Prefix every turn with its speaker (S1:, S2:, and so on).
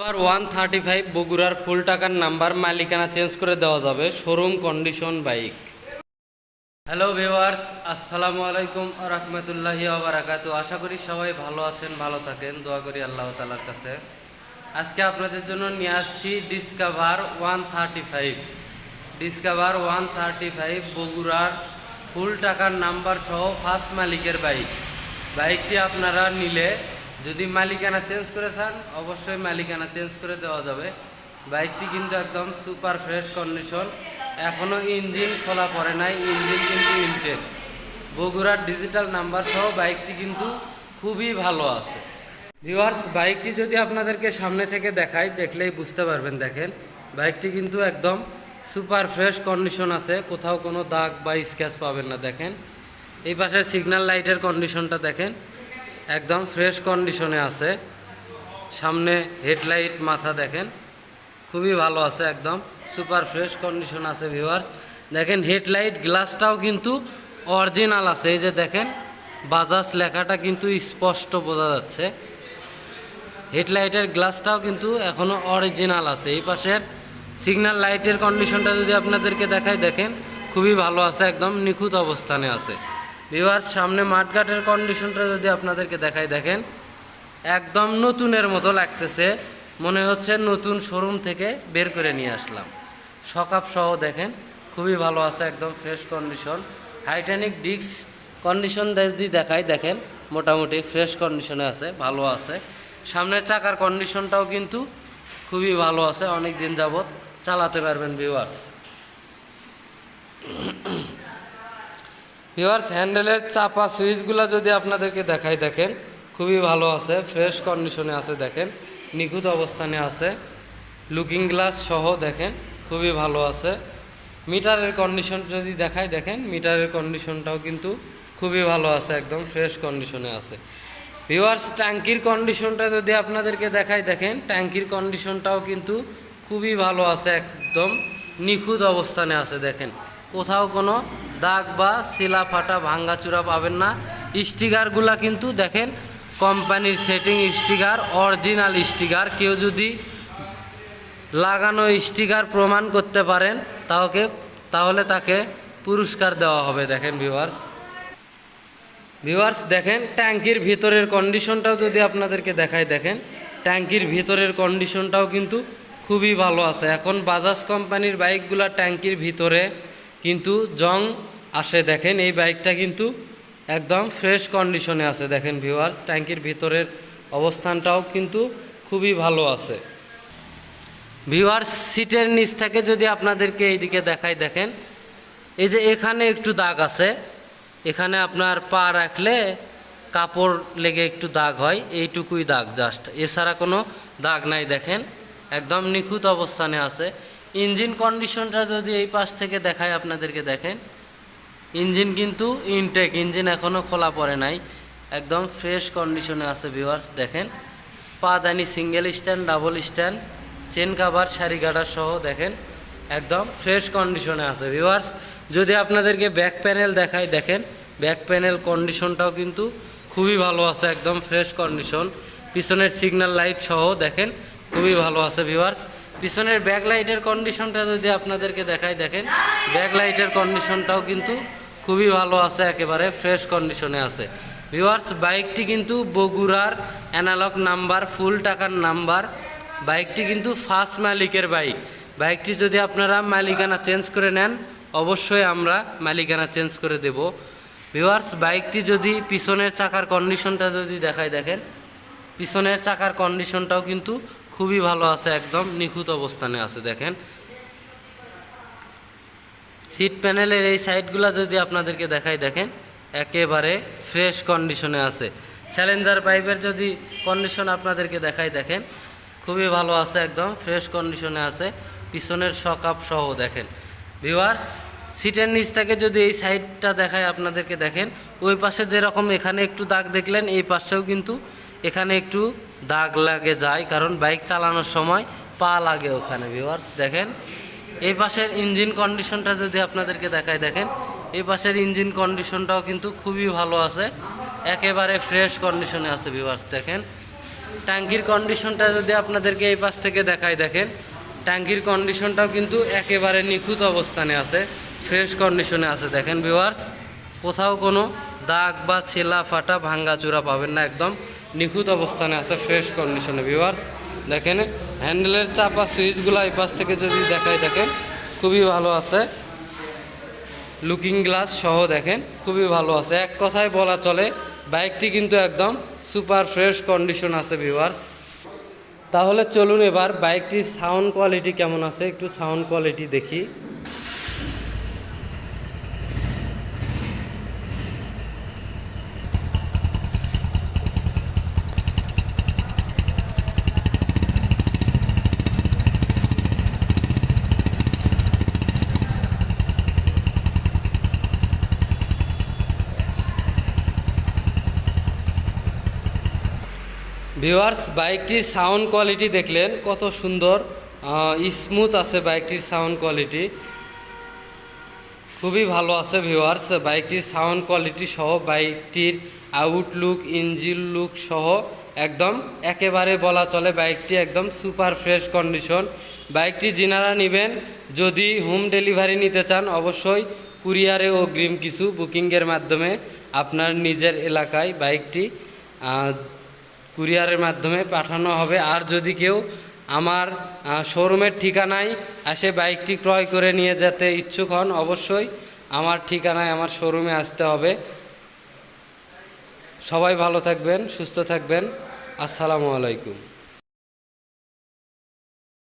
S1: আবার one thirty five বগুড়ার full টাকার নাম্বার মালিকানা চেঞ্জ করে দেওয়া যাবে showroom condition bike hello viewers আসসালামু আলাইকুম রহমতুল্লাহি আবরাকাতু আশা করি সবাই ভালো আছেন, ভালো থাকেন, দোয়া করি আল্লাহ তালার কাছে। আজকে আপনাদের জন্য নিয়ে আসছি discover one thirty five discover one thirty five বগুড়ার ফুল টাকার নাম্বার সহ ফার্স্ট মালিকের বাইক বাইকটি আপনারা নিলে যদি মালিকানা চেঞ্জ করে চান, অবশ্যই মালিকানা চেঞ্জ করে দেওয়া যাবে। বাইকটি কিন্তু একদম সুপার ফ্রেশ কন্ডিশন। এখনও ইঞ্জিন খোলা পড়ে নাই, ইঞ্জিন কিন্তু ইনটেক। বগুড়ার ডিজিটাল নাম্বার সহ বাইকটি কিন্তু খুবই ভালো আছে। ভিউয়ার্স, বাইকটি যদি আপনাদেরকে সামনে থেকে দেখাই, দেখলেই বুঝতে পারবেন, দেখেন। বাইকটি কিন্তু একদম সুপার ফ্রেশ কন্ডিশন আছে, কোথাও কোনো দাগ বা স্ক্যাচ পাবেন না, দেখেন। এই পাশে সিগন্যাল লাইটের কন্ডিশনটা দেখেন। একদম ফ্রেশ কন্ডিশনে আছে। সামনে হেডলাইট মাথা দেখেন। খুবই ভালো আছে একদম। সুপার ফ্রেশ কন্ডিশন আছে ভিউয়ার্স। দেখেন হেডলাইট গ্লাসটাও কিন্তু অরিজিনাল আছে। এই যে দেখেন, বাজাজ লেখাটা কিন্তু স্পষ্ট বোঝা যাচ্ছে। হেডলাইটের গ্লাসটাও কিন্তু এখনও অরিজিনাল আছে। এই পাশের সিগন্যাল লাইটের কন্ডিশনটা যদি আপনাদেরকে দেখাই, দেখেন খুবই ভালো আছে, একদম নিখুঁত অবস্থানে আছে। ভিউয়ার্স সামনে মাঠঘাটের কন্ডিশনটা যদি আপনাদেরকে দেখাই, দেখেন, একদম নতুনের মতো লাগতেছে। মনে হচ্ছে নতুন শোরুম থেকে বের করে নিয়ে আসলাম। সকাপ সহ দেখেন, খুবই ভালো আছে, একদম ফ্রেশ কন্ডিশন হাইটেনিক ডিস্ক কন্ডিশন যদি দেখাই, দেখেন, মোটামুটি ফ্রেশ কন্ডিশনে আছে, ভালো আছে। সামনের চাকার কন্ডিশনটাও কিন্তু খুবই ভালো আছে অনেক দিন যাবৎ চালাতে পারবেন ভিউয়ার্স ভিউয়ার্স হ্যান্ডেলের চাপা সুইচগুলো যদি আপনাদেরকে দেখাই, দেখেন। খুবই ভালো আছে ফ্রেশ কন্ডিশনে আছে, দেখেন। নিখুঁত অবস্থানে আছে। লুকিং গ্লাস সহ, দেখেন, খুবই ভালো আছে। মিটারের কন্ডিশন যদি দেখাই, দেখেন মিটারের কন্ডিশনটাও কিন্তু খুবই ভালো আছে, একদম ফ্রেশ কন্ডিশনে আছে। ভিওয়ার্স ট্যাঙ্কির কন্ডিশনটা যদি আপনাদেরকে দেখাই, দেখেন, ট্যাঙ্কির কন্ডিশনটাও কিন্তু খুবই ভালো আছে, একদম নিখুঁত অবস্থানে আছে, দেখেন। কোথাও কোনো দাগ বা শিলা ফাটা ভাঙ্গাচুরা পাবেন না। স্টিকারগুলা কিন্তু দেখেন, কোম্পানির সেটিং স্টিকার, অরিজিনাল স্টিকার। কেউ যদি লাগানো স্টিকার প্রমাণ করতে পারেন তাহলে তাহলে তাকে পুরস্কার দেওয়া হবে, দেখেন ভিউয়ার্স ভিউয়ার্স দেখেন, ট্যাঙ্কির ভিতরের কন্ডিশনটাও যদি আপনাদেরকে দেখাই, দেখেন, ট্যাঙ্কির ভিতরের কন্ডিশনটাও কিন্তু খুবই ভালো আছে। এখন বাজাজ কোম্পানির বাইকগুলা ট্যাঙ্কির ভিতরে কিন্তু জং আসে, দেখেন, এই বাইকটা কিন্তু একদম ফ্রেশ কন্ডিশনে আছে। দেখেন ভিউয়ার্স ট্যাঙ্কির ভিতরের অবস্থানটাও কিন্তু খুবই ভালো আছে। ভিউয়ার্স সিটের নিচ থেকে যদি আপনাদেরকে এইদিকে দেখাই, দেখেন, এই যে এখানে একটু দাগ আছে। এখানে আপনার পা রাখলে কাপড় লেগে একটু দাগ হয়, এইটুকুই দাগ জাস্ট এছাড়া কোনো দাগ নাই, দেখেন, একদম নিখুঁত অবস্থানে আছে। ইঞ্জিন কন্ডিশনটা যদি এই পাশ থেকে দেখায়, আপনাদেরকে দেখেন। ইঞ্জিন কিন্তু ইনটেক ইঞ্জিন এখনও খোলা পড়ে নাই। একদম ফ্রেশ কন্ডিশনে আছে ভিউয়ার্স দেখেন। পা পাদানি single stand double stand chain cover sari গাডার সহ, দেখেন। একদম ফ্রেশ কন্ডিশনে আছে ভিউয়ার্স যদি আপনাদেরকে ব্যাক প্যানেল দেখাই, দেখেন। ব্যাক প্যানেল কন্ডিশনটাও কিন্তু খুবই ভালো আছে, একদম ফ্রেশ কন্ডিশন পিছনের সিগন্যাল লাইট সহ, দেখেন। খুবই ভালো আছে ভিউয়ার্স পিছনের ব্যাক লাইটের কন্ডিশনটা যদি আপনাদেরকে দেখাই, দেখেন ব্যাক লাইটের কন্ডিশনটাও কিন্তু খুবই ভালো আছে, একেবারে ফ্রেশ কন্ডিশনে আছে। ভিওয়ার্স বাইকটি কিন্তু বগুড়ার অ্যানালগ নাম্বার ফুল টাকার নাম্বার বাইকটি কিন্তু ফার্স্ট মালিকের বাইক বাইকটি যদি আপনারা মালিকানা চেঞ্জ করে নেন, অবশ্যই আমরা মালিকানা চেঞ্জ করে দেব। ভিওয়ার্স বাইকটি যদি পিছনের চাকার কন্ডিশনটা যদি দেখায় দেখেন, পিছনের চাকার কন্ডিশনটাও কিন্তু খুবই ভালো আছে, একদম নিখুঁত অবস্থানে আছে, দেখেন। সিট প্যানেলের এই সাইডগুলো যদি আপনাদেরকে দেখাই, দেখেন, একেবারে ফ্রেশ কন্ডিশনে আছে। চ্যালেঞ্জার পাইপের যদি কন্ডিশন আপনাদেরকে দেখাই, দেখেন, খুবই ভালো আছে, একদম ফ্রেশ কন্ডিশনে আছে। পিছনের শকআপ সহ, দেখেন। ভিউয়ার্স সিটের নিচ থেকে যদি এই সাইডটা দেখায় আপনাদেরকে, দেখেন, ওই পাশে যেরকম এখানে একটু দাগ দেখলেন, এই পাশেও কিন্তু এখানে একটু দাগ লাগে যায়, কারণ বাইক চালানোর সময় পা লাগে ওখানে ভিউয়ার্স দেখেন। এই পাশের ইঞ্জিন কন্ডিশনটা যদি আপনাদেরকে দেখায় দেখেন। এই পাশের ইঞ্জিন কন্ডিশনটাও কিন্তু খুবই ভালো আছে। একেবারে ফ্রেশ কন্ডিশনে আছে ভিউয়ার্স দেখেন। ট্যাঙ্কির কন্ডিশনটা যদি আপনাদেরকে এই পাশ থেকে দেখাই, দেখেন। ট্যাঙ্কির কন্ডিশনটাও কিন্তু একেবারে নিখুঁত অবস্থানে আছে ফ্রেশ কন্ডিশনে আছে, দেখেন ভিউয়ার্স কোথাও কোনো দাগ বা ছেলা ফাটা ভাঙ্গা চূড়া পাবেন না, একদম নিখুঁত অবস্থানে আছে ফ্রেশ কন্ডিশনে ভিউয়ার্স দেখেন হ্যান্ডেলের চাপা সুইচগুলো এই পাশ থেকে যদি দেখাই, দেখেন, খুবই ভালো আছে। লুকিং গ্লাস সহ, দেখেন, খুবই ভালো আছে। এক কথায় বলা চলে, বাইকটি কিন্তু একদম সুপার ফ্রেশ কন্ডিশন আছে ভিউয়ার্স তাহলে চলুন এবার বাইকটির সাউন্ড কোয়ালিটি কেমন আছে, একটু সাউন্ড কোয়ালিটি দেখি। ভিউয়ার্স, বাইকটির সাউন্ড কোয়ালিটি দেখলেন, কত সুন্দর স্মুথ আছে বাইকটির সাউন্ড কোয়ালিটি। খুবই ভালো আছে ভিউয়ার্স, বাইকটির সাউন্ড কোয়ালিটি সহ, বাইকটির আউটলুক ইঞ্জিন লুক সহ, একদম একেবারে বলা চলে বাইকটি একদম সুপার ফ্রেশ কন্ডিশন বাইকটি যিনারা নেবেন, যদি হোম ডেলিভারি নিতে চান, অবশ্যই কুরিয়ারে অগ্রিম কিছু বুকিংয়ের মাধ্যমে আপনার নিজের এলাকায় বাইকটি কুরিয়ারের মাধ্যমে পাঠানো হবে। আর যদি কেউ আমার শোরুমের ঠিকানায় এসে বাইকটি ক্রয় করে নিয়ে যেতে ইচ্ছুক হন, অবশ্যই আমার ঠিকানায় আমার শোরুমে আসতে হবে। সবাই ভালো থাকবেন, সুস্থ থাকবেন। আসসালামু আলাইকুম।